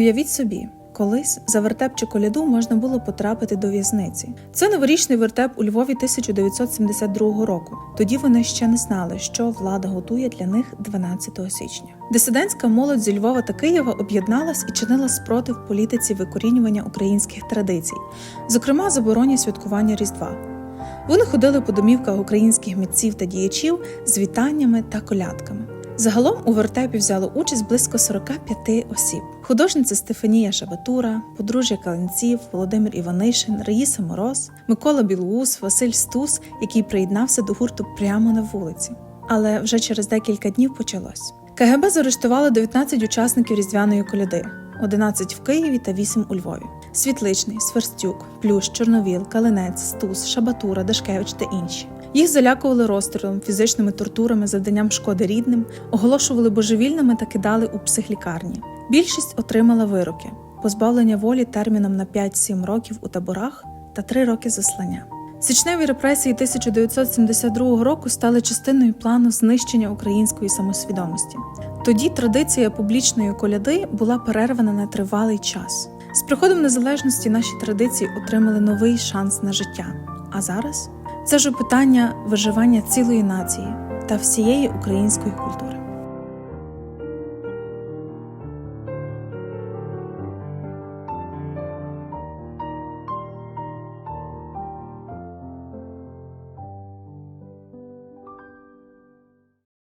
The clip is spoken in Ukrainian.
Уявіть собі, колись за вертеп чи коляду можна було потрапити до в'язниці. Це новорічний вертеп у Львові 1972 року. Тоді вони ще не знали, що влада готує для них 12 січня. Дисидентська молодь зі Львова та Києва об'єдналась і чинила спротив політиці викорінювання українських традицій, зокрема забороні святкування Різдва. Вони ходили по домівках українських митців та діячів з вітаннями та колядками. Загалом у вертепі взяло участь близько 45 осіб: художниця Стефанія Шабатура, подружжя Каленців, Володимир Іванишин, Раїса Мороз, Микола Білоус, Василь Стус, який приєднався до гурту прямо на вулиці. Але вже через декілька днів почалось. КГБ заарештувало 19 учасників різдвяної коляди, 11 в Києві та 8 у Львові. Світличний, Сверстюк, Плющ, Чорновіл, Калинець, Стус, Шабатура, Дашкевич та інші. Їх залякували розстрілом, фізичними тортурами, завданням шкоди рідним, оголошували божевільними та кидали у психлікарні. Більшість отримала вироки: позбавлення волі терміном на 5-7 років у таборах та 3 роки заслання. Січневі репресії 1972 року стали частиною плану знищення української самосвідомості. Тоді традиція публічної коляди була перервана на тривалий час. З приходом незалежності наші традиції отримали новий шанс на життя. А зараз це ж питання виживання цілої нації та всієї української культури.